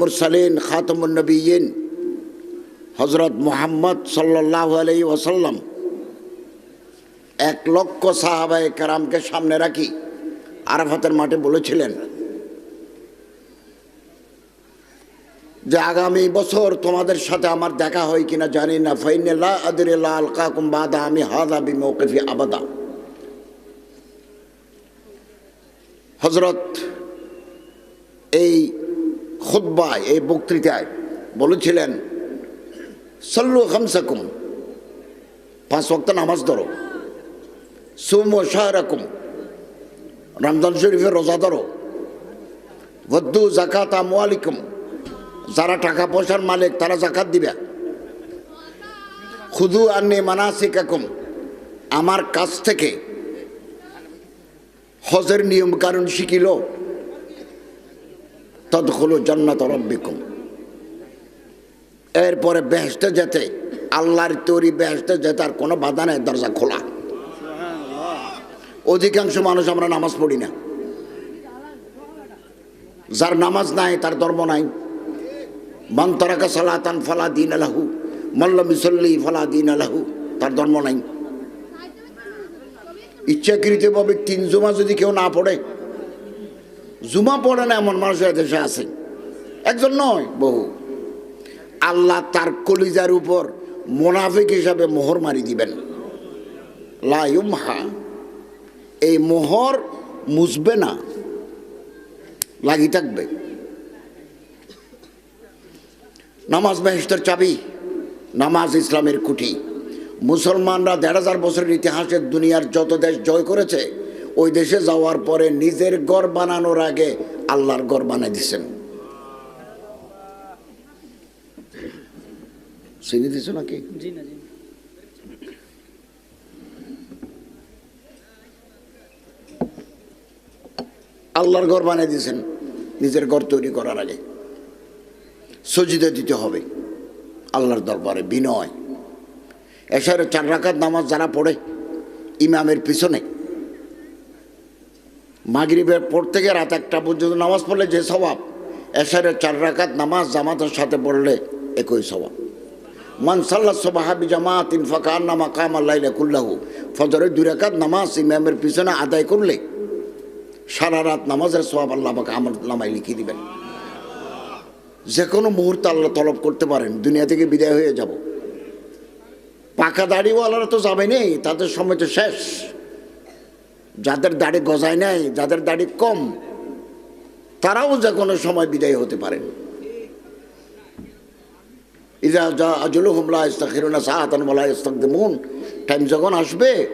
মুরসালিন খাতমুন্নবীন হজরত মোহাম্মদ সাল্লাহ আলাই ওসাল্লাম এক লক্ষ সাহাবায়ে কারামকে সামনে রাখি, আরাফাতের মাঠে বলেছিলেন যে, আগামী বছর তোমাদের সাথে আমার দেখা হয় কিনা জানি না। ফাইনাল্লাহ আদিল্লাহ আলকা কুম্বাদা আমি হাদা বি আবাদা। হজরত খুদ্বায় এই বক্তৃতায় বলেছিলেন, সল্লু খামসাকুম, পাঁচ ওয়াক্ত নামাজ ধরো। সুম ও শাহরাকুম, রমজান শরীফের রোজা ধরো। ভদ্দু জাকাত আমওয়ালিকুম, যারা টাকা পয়সার মালিক তারা জাকাত দিবে। খুদু আন্নি মানাসিকাকুম, আমার কাছ থেকে হজের নিয়ম কারণ শিখিল। তদখলু জান্নাত রব্বিকুম। এরপরে বেহেস্তে যেতে, আল্লাহর তৈরি বেহেস্তে যেতে আর কোনো বাধা নেই, দরজা খোলা। অধিকাংশ মানুষ আমরা নামাজ পড়ি না। যার নামাজ নাই, তার ধর্ম নাই। মন্তরাকা সালাতান ফালা দিন আলাহু মল্ল মিসল্লি ফালা দিন আলাহু তার ধর্ম নাই। ইচ্ছাকৃতভাবে তিন জমা যদি কেউ না পড়ে জুমা পড়ে না এমন মানুষের দেশে আছে? একজন নয়, বহু। আল্লাহ তার কলিজার উপর মোনাফিক হিসাবে মোহর মারি দিবেন। লাইমহা এই মোহর মুছবে না, লাগি থাকবে। নামাজ বেহেস্তের চাবি, নামাজ ইসলামের কুঠি মুসলমানরা দেড় হাজার বছরের ইতিহাসের দুনিয়ার যত দেশ জয় করেছে ওই দেশে যাওয়ার পরে নিজের ঘর বানানোর আগে আল্লাহর ঘর বানাই দিছেন। চিনি দিছ নাকি। আল্লাহর ঘর বানিয়ে দিয়েছেন নিজের ঘর তৈরি করার আগে। সজিদে দিতে হবে আল্লাহর দরবারে বিনয়। এসারে চার রাকাত নামাজ যারা পড়ে ইমামের পিছনে মাগরিবের পর থেকে রাত একটা পর্যন্ত নামাজ পড়লে যে স্বভাব এসারে চার রাকাত নামাজ জামাতের সাথে পড়লে একই স্বভাব। মানসাল্লা সবাহাবি জামাত ইনফাকার নামা কাম আল্লাহ কুল্লাহু, ফজরের দুই রাকাত নামাজ ইমামের পিছনে আদায় করলে সারা রাত নামাজের সব আল্লাহ আমাকে আমার নামায় লিখিয়ে দিবেন। যে কোনো মুহূর্তে আল্লাহ তলব করতে পারেন, দুনিয়া থেকে বিদায় হয়ে যাব। পাকা দাড়িওয়ালারা তো যাবে নেই, তাদের সময় তো শেষ। যাদের দাড়ি গজায় নাই, যাদের দাড়ি কম, তারাও যে কোনো সময় বিদায় হতে পারেন। ইজা টাইম যখন আসবে,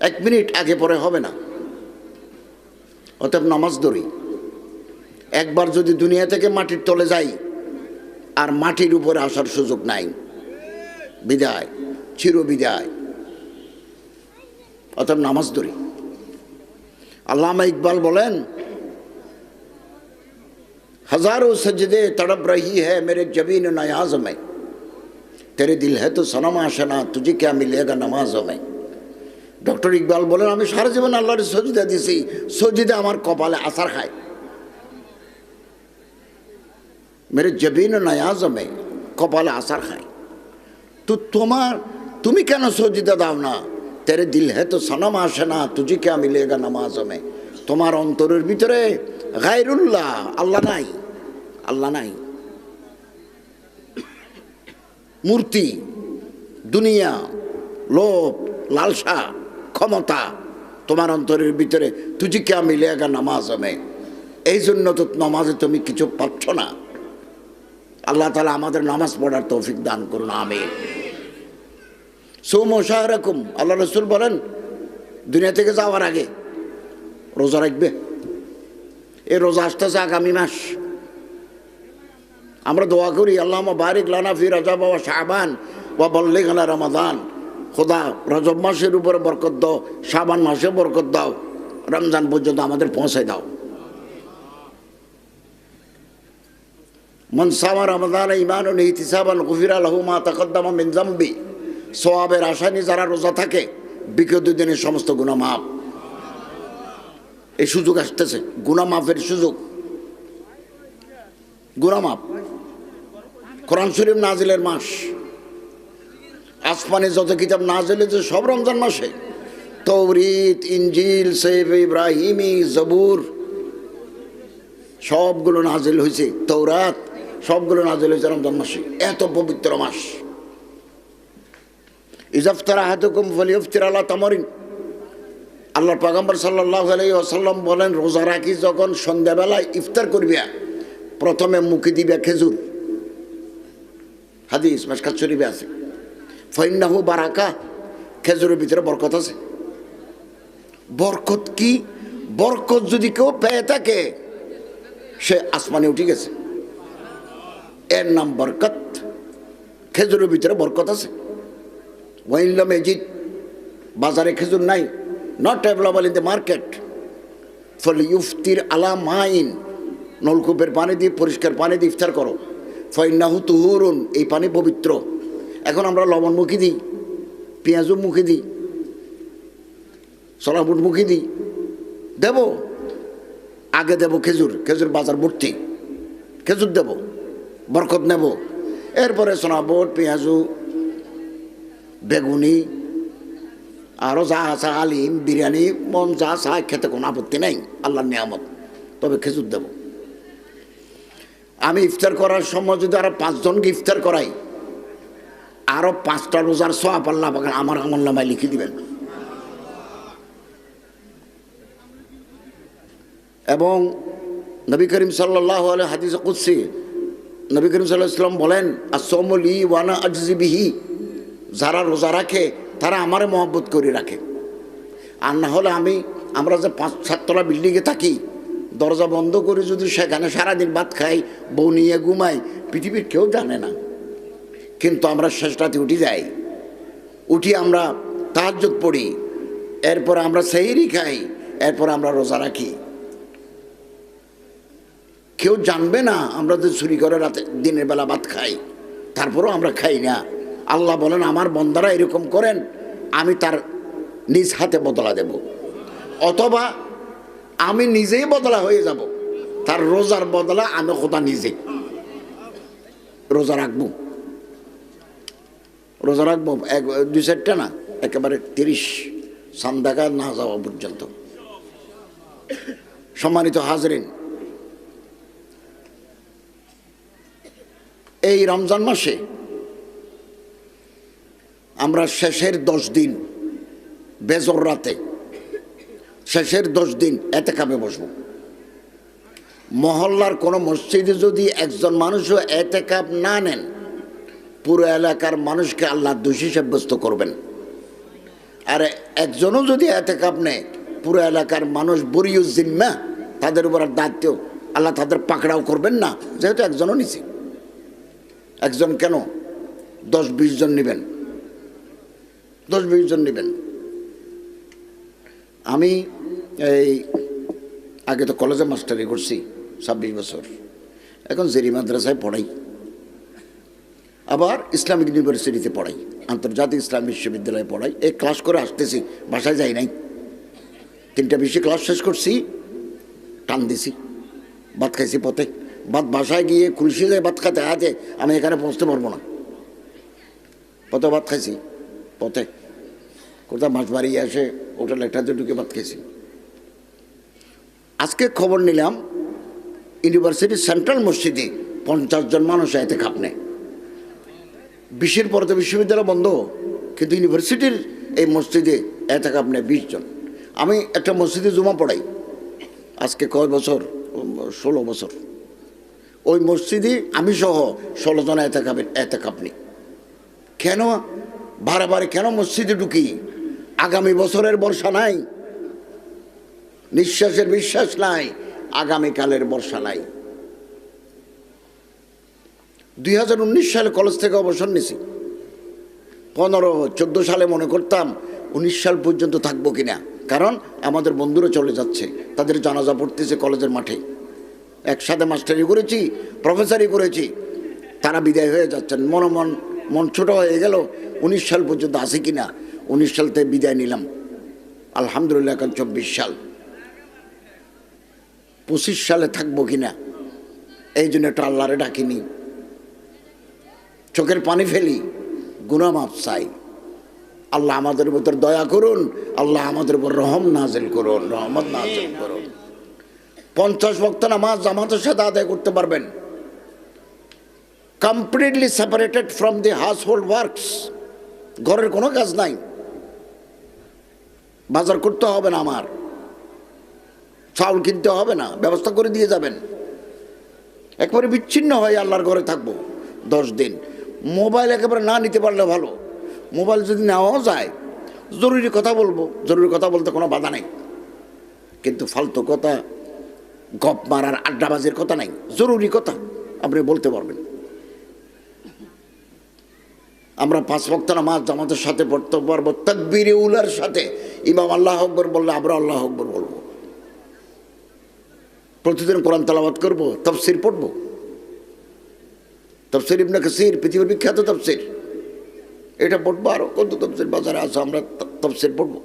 এক মিনিট আগে পরে হবে না। অতএব নামাজ ধরি। একবার যদি দুনিয়া থেকে মাটির তলে যাই, আর মাটির উপরে আসার সুযোগ নাই। বিদায় চির বিদায় অতএব নামাজ ধরি আল্লামা ইকবাল বলেন हजारों सजदे तड़प रही है मेरे जबीन नयाज में तेरे दिल है तो सनम आशना तुझे क्या मिलेगा नमाजों में ডক্টর ইকবাল বলেন আমি সারা জীবন আল্লাহর সজিদা দিছি সজিদা আমার কপালে আসার খায় মেরে জবিন নয়াজমে কপালে আসার খায় তো তোমার তুমি কেন সজিদা দাও না তেরে দিল হে তো সনম আসে না তুঝে কে নামাজ নামাজমে তোমার অন্তরের ভিতরে গায়রুল্লাহ আল্লাহ নাই আল্লাহ নাই মূর্তি দুনিয়া লোভ লালসা ক্ষমতা তোমার অন্তরের ভিতরে তুঝি কে মিলেগা নামাজ আমি এই জন্য তো নামাজে তুমি কিছু পাচ্ছ না। আল্লাহ তালা আমাদের নামাজ পড়ার তৌফিক দান করুন আমি সৌম শাহরকম আল্লাহ রসুল বলেন, দুনিয়া থেকে যাওয়ার আগে রোজা রাখবে। এই রোজা আসতেছে আগামী মাস। আমরা দোয়া করি আল্লাহ বারিক লানা ফি রাজা বাবা শাহবান বা বল্লে গানা রমাদান। খোদা, রজব মাসের উপরে বরকত দাও, শাবান মাসে বরকত দাও, রমজান পর্যন্ত আমাদের পৌঁছায় দাও। মনসামা রমদান ইমান ইহতিসাবান গফিরা লাহু মা তাকদ্দামা মিন জাম্বি সোয়াবের আশানি যারা রোজা থাকে, বিগত দিনের সমস্ত গুণা মাপ এই সুযোগ আসতেছে গুণা মাফের সুযোগ। গুরামাপ কোরআন শরীফ নাজিলের মাস। আসমানে যত কিতাব নাজিল হয়েছে, সব রমজান মাসে। তৌরিত ইঞ্জিল সেফ ইব্রাহিমি, জবুর, সবগুলো নাজিল হয়েছে। তৌরাত, সবগুলো নাজিল হয়েছে রমজান মাসে। এত পবিত্র মাস। ইজাফতার আহাতুকুম ফলিয়ফতির আল্লাহ তামরিন আল্লাহর পাগাম্বর সাল্লাহ আসাল্লাম বলেন, রোজা রাখি যখন সন্ধ্যাবেলায় ইফতার করবে, প্রথমে মুখে দিবে খেজুর। হাদিস মাসকাত শরীফে আছে। ফৈন্নাহু বারাকা, খেজুরের ভিতরে বরকত আছে। বরকত কি? বরকত যদি কেউ পেয়ে থাকে, সে আসমানে উঠে গেছে। এর নাম বরকত। খেজুরের ভিতরে বরকত আছে। ওয়াইল্লাম এজিদ বাজারে খেজুর নাই not available in the market ফলে ইফতির আলা মাইন নলকূপের পানি দিয়ে পরিষ্কার পানি দিয়ে ইফতার করো ফৈনাহু তুহুরুন এই পানি পবিত্র এখন আমরা লবণ মুখে দিই পেঁয়াজও মুখে দিই সরাবুট মুখে দিই দেব আগে দেব খেজুর খেজুর বাজার ভর্তি খেজুর দেব বরকত নেব এরপরে সোনাবুট পেঁয়াজু বেগুনি আরও যা আছে আলিম, বিরিয়ানি, মন যা চা খেতে কোনো আপত্তি নেই, আল্লাহর নিয়ামত। তবে খেজুর দেব। আমি ইফতার করার সময় যদি আরও পাঁচজনকে ইফতার করাই, আরও পাঁচটা রোজার সোয়াব আল্লাহ আমার আমল নামায় লিখে দিবেন। এবং নবী করিম সাল্লাহ হাদিস কুৎসি নবী করিম সাল্লাহ ইসলাম বলেন আসলি ওয়ানা আজজিবিহি যারা রোজা রাখে, তারা আমারে মহব্বত করে রাখে। আর না হলে আমি, আমরা যে পাঁচ, সাততলা বিল্ডিংয়ে থাকি, দরজা বন্ধ করে যদি সেখানে সারাদিন ভাত খাই, বউ নিয়ে ঘুমাই, পৃথিবীর কেউ জানে না। কিন্তু আমরা শেষ রাতে উঠে যাই। উঠি আমরা তাহাজ্জুদ পড়ি, এরপর আমরা সেহরি খাই, এরপর আমরা রোজা রাখি। কেউ জানবে না আমরা যে চুরি করে রাতে দিনের বেলা ভাত খাই, তারপরেও আমরা খাই না। আল্লাহ বলেন, আমার বন্দারা এরকম করেন, আমি তার নিজ হাতে বদলা দেব। অথবা আমি নিজেই বদলা হয়ে যাব। তার রোজার বদলা আমি কোথা নিজে। রোজা রাখব। রোজা রাখব, এক, দুই চারটা না? একেবারে তিরিশ। সান্দাকা না যাওয়া পর্যন্ত। সম্মানিত হাজরিন, এই রমজান মাসে আমরা শেষের দশ দিন বেজর রাতে, শেষের দশ দিন এতে কাপে বসবো। মহল্লার কোনো মসজিদে যদি একজন মানুষও এতে কাপ না নেন, পুরো এলাকার মানুষকে আল্লাহ দোষী সাব্যস্ত করবেন। আর একজনও যদি এতে কাপ নেয়, পুরো এলাকার মানুষ বরিউজ্জিম্মা তাদের উপর দায়িত্ব, আল্লাহ তাদের পাকড়াও করবেন না, যেহেতু একজনও নিছে। একজন কেন? দশ, বিশ জন নেবেন। দশ বিশ জন নেবেন। আমি এই আগে তো কলেজে মাস্টারি করছি, ছাব্বিশ বছর। এখন জেরি মাদ্রাসায় পড়াই। আবার ইসলামিক ইউনিভার্সিটিতে পড়াই, আন্তর্জাতিক ইসলাম বিশ্ববিদ্যালয়ে পড়াই। এই ক্লাস করে আসতেছি, বাসায় যাই নাই। তিনটা বেশি ক্লাস শেষ করছি, টান দিছি, ভাত খাইছি পথে। ভাত বাসায় গিয়ে খুলসি যায়, ভাত খাতে আছে আমি এখানে পৌঁছতে পারব না। পথে ভাত খাইছি? পথে। কোথাও মাছ বাড়িয়ে এসে হোটেল একটাতে ঢুকে ভাত খেয়েছি। আজকে খবর নিলাম ইউনিভার্সিটির সেন্ট্রাল মসজিদে পঞ্চাশ জন মানুষ এতে খাপ নেয়। বিশের পরে তো বিশ্ববিদ্যালয় বন্ধ, কিন্তু ইউনিভার্সিটির এই মসজিদে এতে কাপ নেয় বিশ জন। আমি একটা মসজিদে জমা পড়াই, আজকে কয় বছর? ষোলো বছর। ওই মসজিদে আমি সহ ষোলো জন এতে কাপের এতে নেই। কেন বারে বারে কেন মসজিদে ঢুকি? আগামী বছরের বর্ষা নাই। নিঃশ্বাসের বিশ্বাস নাই, আগামীকালের বর্ষা নাই। দুই সালে কলেজ থেকে অবসর নিছি। পনেরো, চোদ্দ সালে মনে করতাম উনিশ সাল পর্যন্ত থাকব কিনা। কারণ আমাদের বন্ধুরা চলে যাচ্ছে, তাদের জানাজা পড়তেছে কলেজের মাঠে। একসাথে মাস্টারি করেছি, প্রফেসরই করেছি, তারা বিদায় হয়ে যাচ্ছেন। মনে মন ছোট হয়ে গেল, উনিশ সাল পর্যন্ত আছে কিনা? উনিশ সাল থেকে বিদায় নিলাম। আলহামদুলিল্লাহ, এখন চব্বিশ সাল। পঁচিশ সালে থাকব কিনা? এই জন্য একটা আল্লাহরে ডাকিনি। চোখের পানি ফেলি গুনামাপ চাই। আল্লাহ আমাদের উপর দয়া করুন, আল্লাহ আমাদের উপর রহম নাজেল করুন, রহমত নাজেল করুন। পঞ্চাশ ভক্ত নামাজ জামাতের সাথে আদায় করতে পারবেন। Completely separated from household works ঘরের কোনো কাজ নাই। বাজার করতে হবে না আমার। চাউল কিনতে হবে না, ব্যবস্থা করে দিয়ে যাবেন। একবারে বিচ্ছিন্ন হয়ে আল্লাহর ঘরে থাকব দশ দিন। মোবাইল একেবারে না নিতে পারলে ভালো। মোবাইল যদি নেওয়াও যায়, জরুরি কথা বলব, জরুরি কথা বলতে কোনো বাধা নেই। কিন্তু ফালতু কথা, গপ মারার আড্ডাবাজির কথা নাই, জরুরি কথা আপনি বলতে পারবেন। আমরা পাঁচ ভক্ত নামাজ জামাতের সাথে পড়তে পারব, তকবির উলার সাথে। ইমাম আল্লাহ আকবর বললে, আমরা আল্লাহ আকবর বলব। প্রতিদিন কোরআন তালাবাদ করব, তফসির পড়ব। তফসির ইবনে কাসির, পৃথিবীর বিখ্যাত তফসির। এটা পড়ব আরও, কত তফসির বাজারে আছে, আমরা তফসির পড়ব।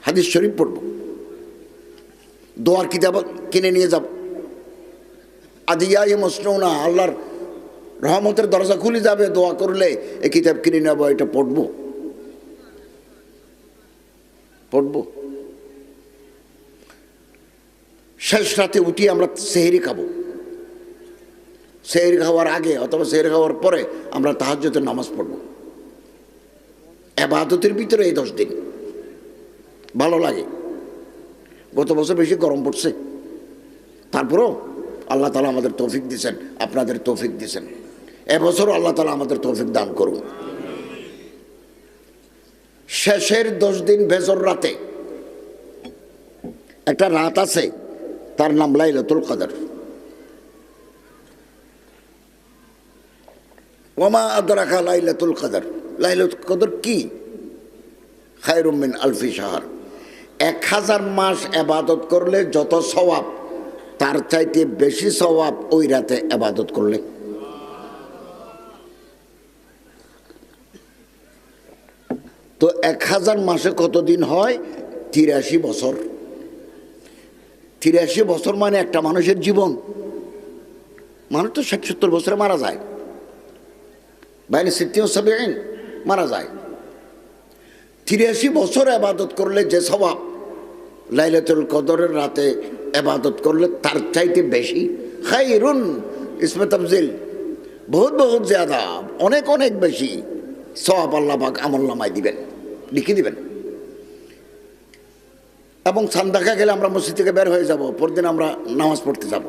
হাদিস শরীফ পড়ব। দোয়ার কিতাব কিনে নিয়ে যাব। আদিয়া মসনৌনা আল্লাহর রহমতের দরজা খুলে যাবে, দোয়া করলে এই কিতাব কিনে নেব, এটা পড়ব। পড়ব। শেষ রাতে উঠি আমরা সেহেরি খাব। সেহেরি খাওয়ার আগে অথবা সেহেরি খাওয়ার পরে আমরা তাহাজ্যতের নামাজ পড়ব। এবাদতের ভিতরে এই দশ দিন। ভালো লাগে। গত বছর বেশি গরম পড়ছে। তারপরেও আল্লাহ তালা আমাদের তৌফিক দিয়েছেন, আপনাদের তৌফিক দিয়েছেন। এবছরও আল্লাহ তালা আমাদের তৌফিক দান করুন। শেষের দশ দিন ভেজর রাতে একটা রাত আছে, তার নাম লাইলাতুল কদর। ওমা আদরাকা লাইলাতুল কদর। লাইলাতুল কদর কি? খায়রুমিন আলফি শাহর। এক হাজার মাস এবাদত করলে যত সওয়াব, তার চাইতে বেশি সওয়াব ওই রাতে এবাদত করলে। তো এক হাজার মাসে কতদিন হয়? তিরাশি বছর। তিরাশি বছর মানে একটা মানুষের জীবন। মানুষ তো ষাট সত্তর বছরে মারা যায়। বাইরে সিদ্ধিও সবে মারা যায়। তিরাশি বছর আবাদত করলে যে স্বভাব, লাইলাতুল কদরের রাতে আবাদত করলে তার চাইতে বেশি। খাইরুন ইসমে তফজিল। বহুত বহুত জ্যাদা অনেক অনেক বেশি। সব আল্লাহ আমল নামায় দিবেন। লিখে দিবেন। এবং সান্দাকা গেলে আমরা মসজিদ থেকে বের হয়ে যাব, পরদিন আমরা নামাজ পড়তে যাব।